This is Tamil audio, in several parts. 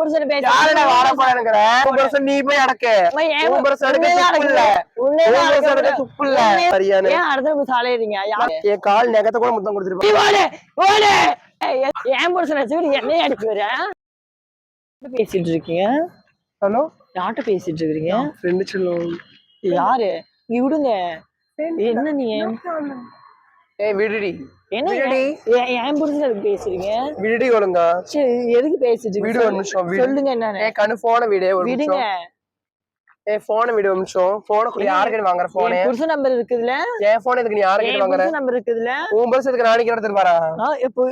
புருஷன் யாருடா உன் புருஷன் நீ போய் அடக்கு. உன் புருஷன் துப்பு இல்ல. சரியானு ஏன் அடுத்த என் கால் நெகத்தை கூட முத்தம் கொடுத்துருப்பா நீ ஓடு, ஓடு. புருஷனை வச்சுக்கிட்டு என்னைய அடிக்க வர பேசிட்டு இருக்கீங்க? ஹலோ? யார்கிட்ட பேசிட்டு இருக்கிறீங்க? ஃப்ரெண்டு சொல்லுவோம் யாரு? நீ விடுங்க. என்ன நீ? ஏய் விடுடி. என்ன விடுடி. ஏன் ஏன் பேசுறீங்க? விடுடி ஒழுங்கா. சரி எதுக்கு பேசிட்டு விடு இருக்கீங்க ஒரு நிமிஷம் விடு. சொல்லுங்க என்னன்னு ஏ கண்ணு போன விடு ஒரு நிமிஷம். ஏ போன விடு ஒரு நிமிஷம். போன குடி வாங்குற போனே என் புருஷன் நம்பர் இருக்குதுல என் போன் எதுக்கு நீ யாருக்கு என் வாங்குற? புருஷன் நம்பர் இருக்குதுல உன் புருஷத்துக்கு நாளைக்கு எடுத்துட்டு பாரா நான் இப்போ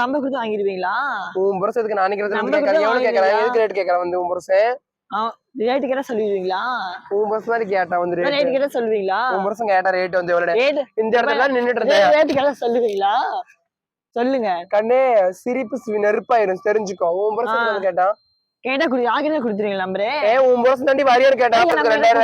நம்பர் கொடுத்து வாங்கிடுவீங்களா? உன் புருஷத்துக்கு நாளைக்கு எவ்வளவு கேட்கறேன் வாங்கிடுவியா? எதுக்கு ரேட் கேட்கறேன் வந்து உன் புருஷன் ரேட்டு கேட்டா சொல்லுவீங்களா உன் புருஷன் தான் கேட்டான் வந்து ரேட் கேட்டா சொல்லுவீங்களா? உன் புருஷன் கேட்டா ரேட் வந்து எவ்வளவு ரேட்டு இந்த இடத்துல நின்னுட்டு இருந்தேன். ரேட்டு கேட்டா சொல்லுவீங்களா? சொல்லுங்க. கண்ணே சிரிப்பு நெருப்பாயிரும். தெரிஞ்சுக்கோ. உன் ஆ. வந்து கேட்டா? குடி யாருக்கிட்ட கொடுத்துருவீங்க நம்பரு? உன் புருஷன் தாண்டி வரியாரு நம்ம ரெண்டாயிரம்?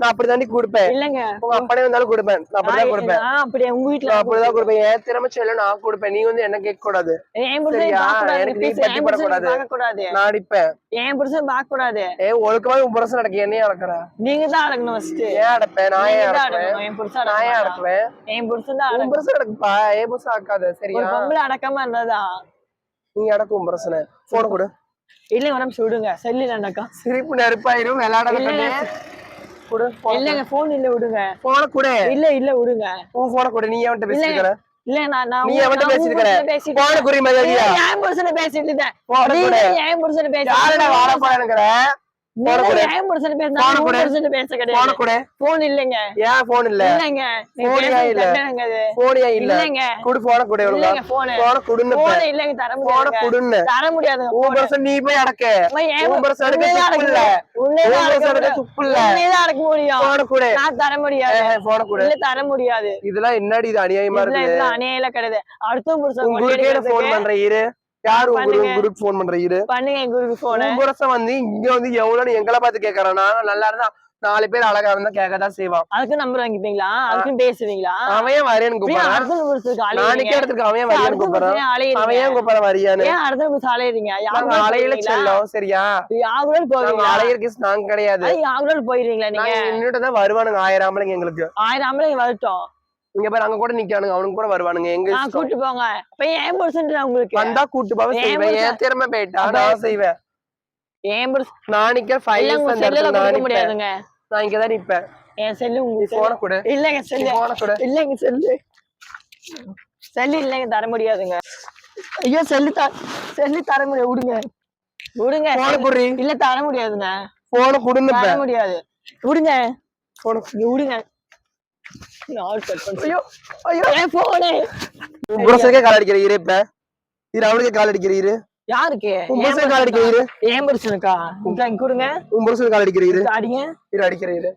நான் அப்படி தாண்டி கொடுப்பேன். இல்லங்க. உங்க அப்பனே வந்தாலும் கொடுப்பேன். நான் அப்படிதான் கொடுப்பேன். அப்படியே உங்க வீட்டுல அப்படிதான் கொடுப்பேன். என் திறமை சொல்ல நான் கொடுப்பேன். நீ வந்து என்ன கேட்க கூடாது என் சரியா? எனக்கு நீ பத்தி என் படக்கூடாது. நான் அடிப்பேன். என் புருஷன் பார்க்க கூடாது ஏ ஒழுக்கமா உன் புருஷன் நடக்க என்னையும் அடக்குற நீங்க தான் அடக்கணும் ஃபர்ஸ்ட் ஏன் அடப்பேன்? நான் ஏன் அடக்கணும். என் புருஷன் நான் ஏன் என் புருஷன் தான் உன் புருஷன் அடக்குப்பா. ஏன் புருஷன் ஆக்காத ஒரு சரியா பொம்பளை அடக்காம இருந்ததா நீ அடக்கு உன் புருஷனை. போன கொடு. இல்ல உடம்பு சுடுங்க செல்லு இல்லைனாக்கா சிரிப்பு நெருப்பாயிரும் விளையாட கொடு இல்லங்க போன் இல்ல விடுங்க. போன கொடு? இல்ல இல்ல விடுங்க. உன் போன கொடு நீ அவன்கிட்ட பேசிருக்கிற இல்ல நான் நான் நீ அவன்கிட்ட நான் பேசிருக்கிற போன குறி மதியா என் புருஷனை பேசிட்டு இருந்தேன் போன நீங்க கொடு. என் புருஷனை பேசி யாருடா வாழப்பழங்கிற நீங்க போன இல்லைங்க. ஏன் போன் இல்ல? இல்லைங்க. இல்ல? போனியா இல்ல? இல்லைங்க. குடு போன கொடு எவ்வளவு? இல்லைங்க போன் குடுன்னு போன் இல்லைங்க தர போன முடியாது குடுன்னு. தர முடியாது உன் நீ போய் அடக்கு. உன் துப்பு இல்ல அடக்க துப்பு இல்ல உண்மைதான் அடக்க முடியும். போன கொடு. நான் தர முடியாது. போன கொடு. இல்ல தர முடியாது. இதெல்லாம் என்னடி இது அநியாயமா இருக்கு அநியாயம் கிடையாது. அடுத்த புருஷன் போன் பண்ற இரு. யாரு உங்க பண்ணுங்க. குருக்கு போன் பண்ற இரு. பண்ணுங்க என் குருக்கு போன உன் புருஷன் வந்து இங்க வந்து எவ்வளவுன்னு எங்களை பார்த்து கேக்குறான் நல்லா இருந்தா நாலு பேர் அழகா இருந்தா கேட்கதான் செய்வான். அதுக்கு நம்பர் வாங்கிப்பீங்களா? அதுக்கும் பேசுவீங்களா? அவன் ஏன் கூப்பிடுறான். நாளைக்கே இடத்துக்கு அவன் வரியான்னு கூப்பிடுறான். அவன் ஏன் கூப்பிடுறான் வரியான்னு? அடுத்த புருஷன் அலையிறீங்க? நாங்க அலையில செல்லும் சரியா? யாரோட நாங்க போவீங்களா? அலையிற கேஸ் நாங்க கிடையாது. அது யாரோட போயிருவீங்களா நீங்க? நின்னுட்டு தான் வருவானுங்க ஆயிரம் ஆம்பளைங்க எங்களுக்கு. ஆயிரம் ஆம்பளை வரட்டும். இங்க பாரு அங்க கூட நிக்கானுங்க அவனுங்க கூட வருவானுங்க. எங்க. கூட்டு போங்க. இப்ப ஏன் உங்களுக்கு? வந்தா கூட்டு ஏன் செய்வேன்? என் திறமை போயிட்டா நான் செய்வேன். ஏன் புருஷன் நான் நிக்க நான் நிப்பேன். முடியாதுங்க. நான் இங்கதான் நிப்பேன். என் செல்லு நீ உங்க போன கொடு. இல்லைங்க செல்லு. போன கொடு. இல்லைங்க செல்லு. செல்லு இல்லைங்க தர முடியாதுங்க. ஐயோ செல்லு த செல்லு தர முடியாது விடுங்க விடுங்க போன செல்லு- குடி இல்ல தர முடியாதுங்க. போன குடுன்னு தர முடியாது. விடுங்க போன விடுங்க புருஷனுக்கே கால் அடிக்கிற இரு இப்ப? இரு அவனுக்கே கால் அடிக்கிற இரு யாருக்கு? உன் கால் அடிக்கிற இரு ஏன் புருஷனுக்கா? கொடுங்க. உன் புருஷனுக்கு கால் அடிக்கிற இரு அடிங்க. இரு அடிக்கிற இரு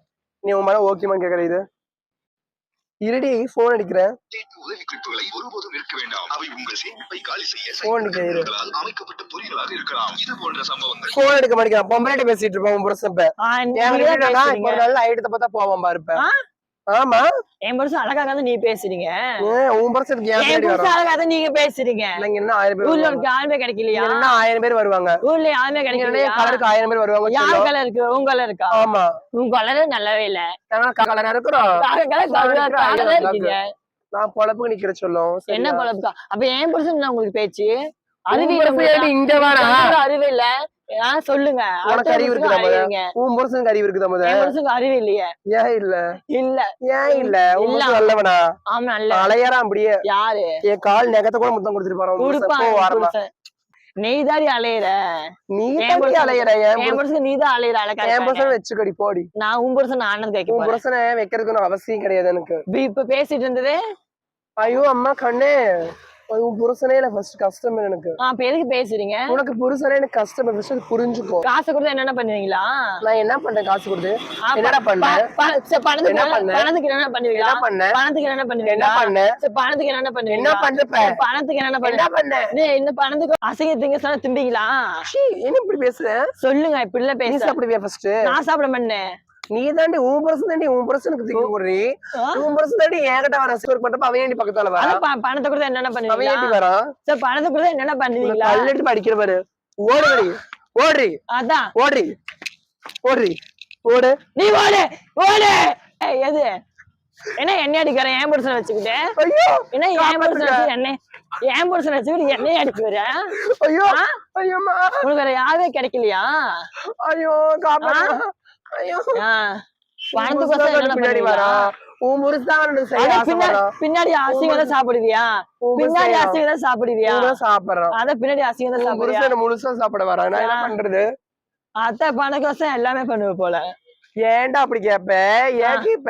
நீ உன் மேல ஓகேமான்னு கேக்குற இரு இருடி போன் அடிக்கிறேன் குறிப்புகளை ஒருபோதும் இருக்க வேண்டாம். அவை உங்கள் சேமிப்பை காலி செய்ய போன் அடிக்கிற இரு செயல்களால் அமைக்கப்பட்ட பொறிகளாக இருக்கலாம். இது போன்ற சம்பவங்கள். போன் எடுக்க மாட்டேங்கிறான். பொம்பளைட்ட பேசிட்டு இருப்பான் உன் புருஷன் இப்ப. நல்ல ஐட்டத்தை பார்த்தா போவான் பாரு இப்ப. ஆ? ஆமா. என் புருஷன் அழகா இருந்தா நீ பேசுறீங்க. உன் புருஷனுக்கு என் புருஷன் நீங்க பேசுறீங்க. நீங்க என்ன ஆயிரம் பேர் ஊர்ல வருவாங்க? உனக்கு யாருமே கிடைக்கலையா? இங்க என்ன ஆயிரம் பேர் வருவாங்க? ஊர்ல யாருமே கிடைக்கலையா? கலருக்கு ஆயிரம் பேர் வருவாங்க யார். கலர் இருக்கு? உன் கலர் இருக்கா? ஆமா. உன் கலர் நல்லாவே இல்ல. நாங்க கலரா இருக்கிறோம். கலர் இருக்கீங்க. நான் பொழப்புக்கு நிக்கிற சொல்லும். என்ன சரியா? பழப்பா அப்ப ஏன் புருஷன் உங்களுக்கு பேச்சு? ஏடி இங்க வாடா? அறிவு இல்ல. ஆ, சொல்லுங்க. உனக்கு அறிவு இருக்குதா. உன் புருஷனுக்கு அறிவு இருக்குதா முத? என் புருஷனுக்கு அறிவு இல்லையே. ஏன் இல்ல? இல்ல. ஏன் இல்ல? உன் இல்ல. புருஷன் நல்லவனா? ஆமா நல்ல. அலையறான் அப்படியே. யாரு? என் கால் நெகத்தை கூட முத்தம் கொடுத்துட்டு என் நெய்தாரி அலையிற. நீ என் அலையற என் என் புருஷன் நீதான் அலையிற என் அழகா புருஷன் வச்சுக்கடி போடி. நான் உன் புருஷன் ஆனது கேட்க உன் புருஷனை வைக்கிறதுக்கு அவசியம் கிடையாது எனக்கு. இப்ப- பேசிட்டு இருந்தது? ஐயோ அம்மா கண்ணே. உன் புருஷனே எனக்கு ஃபர்ஸ்ட் கஷ்டம் எனக்கு. ஆ, அப்ப எதுக்கு பேசுறீங்க? உனக்கு புருஷனே எனக்கு கஷ்டம் ஃபர்ஸ்ட் புரிஞ்சுக்கோ. காசு கொடுத்தா என்னென்ன பண்ணுவீங்களா? நான் என்ன பண்றேன் காசு கொடுத்து? என்னடா பண்ண? ப- ப- சரி, பணத்துக்கு என்ன என்ன- பண்ண? பணத்துக்கு என்னென்ன பண்ணுவீங்களா? என்ன பண்ண? பணத்துக்கு என்ன பண்ணுவீங்களா? பண்ண? சரி, பணத்துக்கு என்ன பண்ணுவீங்களா பண்றப்ப சரி, பணத்துக்கு என்ன பண்ணுவீங்க பண்ண? டேய், இந்த பணத்துக்கு அசைக்க திங்க சொன்னா திம்பிங்களா? என்ன இப்படி பேசுற? சொல்லுங்க இப்படி எல்லாம் நீ பேச. சாப்பிடுவியா ஃபர்ஸ்ட் நான் சாப்பிட மாட்டேன். நீ தாண்டி உன் புருஷன் தாண்டி உன் புருஷனுக்கு திங்க போடுறீ. ஆ? உன் புருஷன் தாண்டி என்கிட்ட வர ஸ்கோர் பண்றப்ப அவன் ஏண்டி பக்கத்தால வர. பணத்தை கொடுத்தா என்னென்ன அவன் பண்ணுவீங்களா? ஏண்டி வரான் சரி பணத்தை கொடுத்தா என்னென்ன பண்ணுவீங்களா? கல் எடுத்து அடிக்கிற பாரு ஓடுடி ஓடுறி. அதான். ஓடுறி. ஓடுறி. ஓடு. நீ ஓடு. ஓடு. எது? என்ன எண்ணெய் அடிக்கிறேன் ஏன் புருஷன் வச்சுக்கிட்டு. ஐயோ என்ன ஏன் புருஷன். வச்சு எண்ணெய்? ஏன் புருஷன் வச்சுக்கிட்டு எண்ணெய் அடிக்கிற ஐயோ ஆ? ஐயோமா உனக்கு வேற யாருமே கிடைக்கலையா? ஐயோ பின்னாடி? வரா தான் சாப்பிடுவியா? பின்னாடி அசிங்கம் தான் சாப்பிடுவியா? இவன் சாப்பிடுறான் அத பின்னாடி அசிங்கம் தான் புருஷன் முழுசா சாப்பிட நான் என்ன. பண்றது? அத்தை பணக்கோசம் எல்லாமே பண்ணுவ போல. ஏன்டா அப்படி கேப்ப? ஏன் கேப்ப?